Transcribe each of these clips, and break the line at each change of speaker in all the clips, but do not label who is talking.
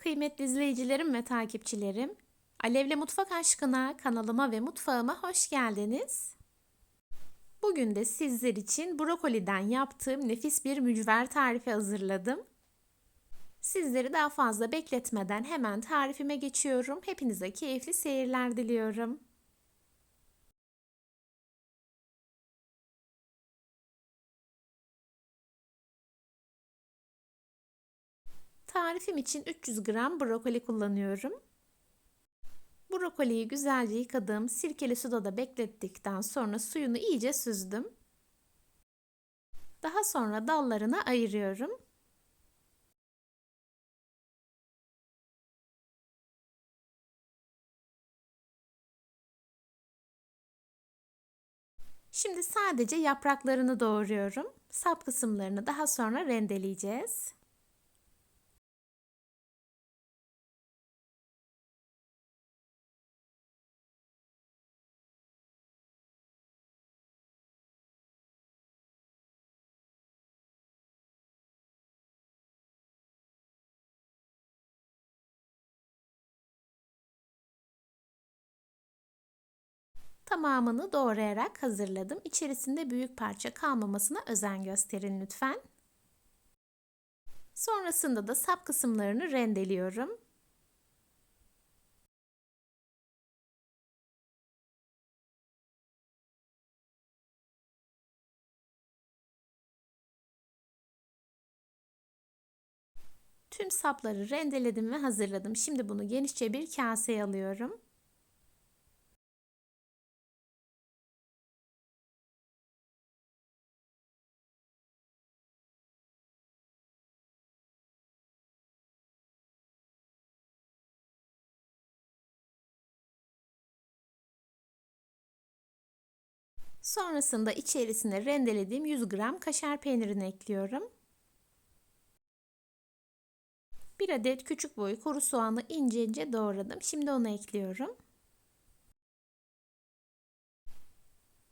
Kıymetli izleyicilerim ve takipçilerim, Alevle Mutfak Aşkına kanalıma ve mutfağıma hoş geldiniz. Bugün de sizler için brokoliden yaptığım nefis bir mücver tarifi hazırladım. Sizleri daha fazla bekletmeden hemen tarifime geçiyorum. Hepinize keyifli seyirler diliyorum. Tarifim için 300 gram brokoli kullanıyorum. Brokoliyi güzelce yıkadım. Sirkeli suda da beklettikten sonra suyunu iyice süzdüm. Daha sonra dallarına ayırıyorum. Şimdi sadece yapraklarını doğruyorum. Sap kısımlarını daha sonra rendeleyeceğiz. Tamamını doğrayarak hazırladım. İçerisinde büyük parça kalmamasına özen gösterin lütfen. Sonrasında da sap kısımlarını rendeliyorum. Tüm sapları rendeledim ve hazırladım. Şimdi bunu genişçe bir kaseye alıyorum. Sonrasında içerisine rendelediğim 100 gram kaşar peynirini ekliyorum. 1 adet küçük boy kuru soğanı ince ince doğradım. Şimdi onu ekliyorum.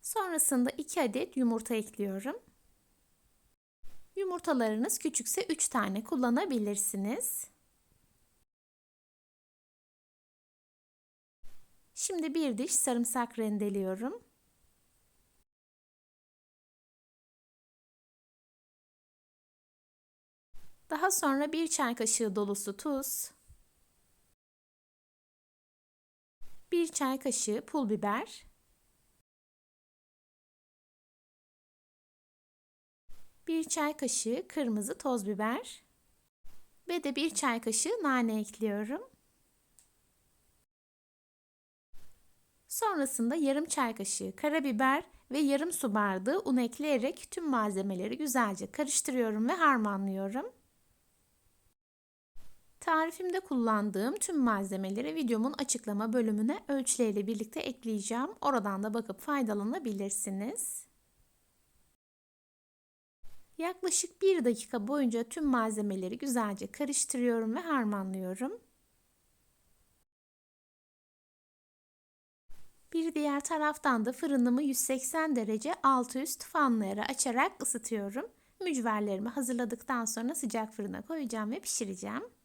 Sonrasında 2 adet yumurta ekliyorum. Yumurtalarınız küçükse 3 tane kullanabilirsiniz. Şimdi bir diş sarımsak rendeliyorum. Daha sonra bir çay kaşığı dolusu tuz, bir çay kaşığı pul biber, bir çay kaşığı kırmızı toz biber ve de bir çay kaşığı nane ekliyorum. Sonrasında yarım çay kaşığı karabiber ve yarım su bardağı un ekleyerek tüm malzemeleri güzelce karıştırıyorum ve harmanlıyorum. Tarifimde kullandığım tüm malzemeleri videomun açıklama bölümüne ölçüleriyle birlikte ekleyeceğim. Oradan da bakıp faydalanabilirsiniz. Yaklaşık 1 dakika boyunca tüm malzemeleri güzelce karıştırıyorum ve harmanlıyorum. Bir diğer taraftan da fırınımı 180 derece altı üst fanlara açarak ısıtıyorum. Mücverlerimi hazırladıktan sonra sıcak fırına koyacağım ve pişireceğim.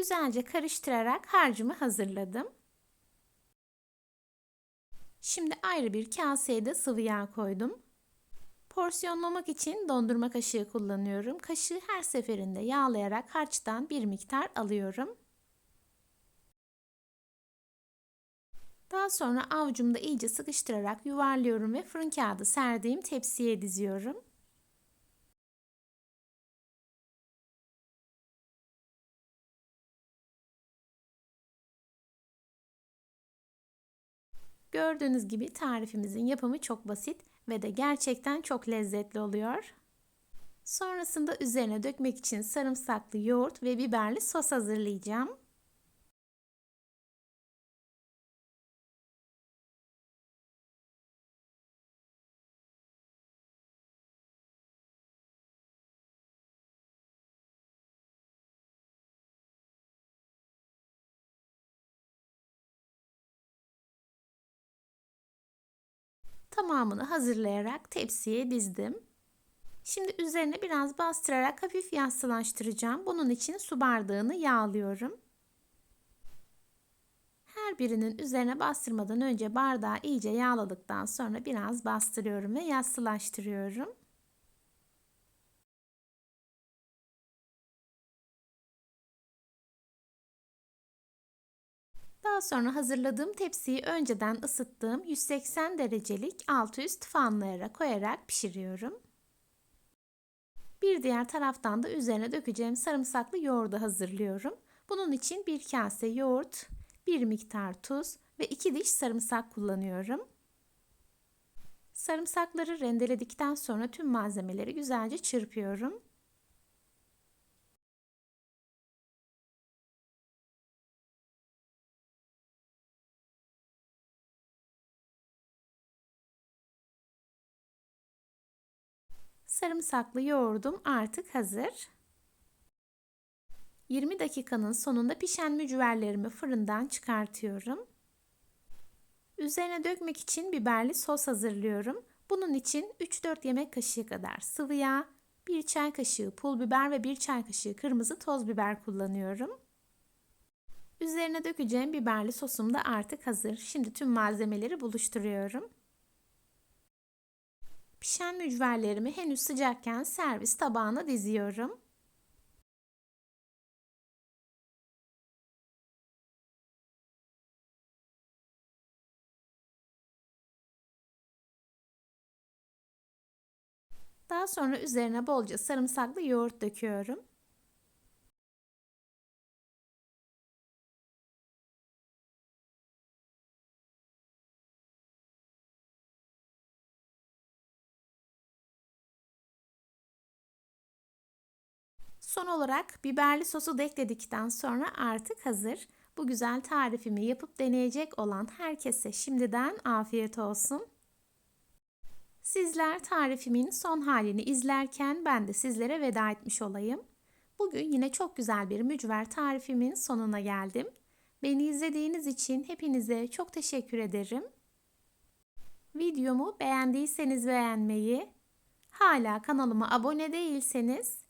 Güzelce karıştırarak harcımı hazırladım. Şimdi ayrı bir kaseye de sıvı yağ koydum. Porsiyonlamak için dondurma kaşığı kullanıyorum. Kaşığı her seferinde yağlayarak harçtan bir miktar alıyorum. Daha sonra avucumda iyice sıkıştırarak yuvarlıyorum ve fırın kağıdı serdiğim tepsiye diziyorum. Gördüğünüz gibi tarifimizin yapımı çok basit ve de gerçekten çok lezzetli oluyor. Sonrasında üzerine dökmek için sarımsaklı yoğurt ve biberli sos hazırlayacağım. Tamamını hazırlayarak tepsiye dizdim. Şimdi üzerine biraz bastırarak hafif yassılaştıracağım. Bunun için su bardağını yağlıyorum. Her birinin üzerine bastırmadan önce bardağı iyice yağladıktan sonra biraz bastırıyorum ve yassılaştırıyorum. Daha sonra hazırladığım tepsiyi önceden ısıttığım 180 derecelik altı üst fanlara koyarak pişiriyorum. Bir diğer taraftan da üzerine dökeceğim sarımsaklı yoğurdu hazırlıyorum. Bunun için bir kase yoğurt, bir miktar tuz ve iki diş sarımsak kullanıyorum. Sarımsakları rendeledikten sonra tüm malzemeleri güzelce çırpıyorum. Sarımsaklı yoğurdum artık hazır. 20 dakikanın sonunda pişen mücverlerimi fırından çıkartıyorum. Üzerine dökmek için biberli sos hazırlıyorum. Bunun için 3-4 yemek kaşığı kadar sıvı yağ, 1 çay kaşığı pul biber ve 1 çay kaşığı kırmızı toz biber kullanıyorum. Üzerine dökeceğim biberli sosum da artık hazır. Şimdi tüm malzemeleri buluşturuyorum. Pişen mücverlerimi henüz sıcakken servis tabağına diziyorum. Daha sonra üzerine bolca sarımsaklı yoğurt döküyorum. Son olarak biberli sosu da ekledikten sonra artık hazır. Bu güzel tarifimi yapıp deneyecek olan herkese şimdiden afiyet olsun. Sizler tarifimin son halini izlerken ben de sizlere veda etmiş olayım. Bugün yine çok güzel bir mücver tarifimin sonuna geldim. Beni izlediğiniz için hepinize çok teşekkür ederim. Videomu beğendiyseniz beğenmeyi, hala kanalıma abone değilseniz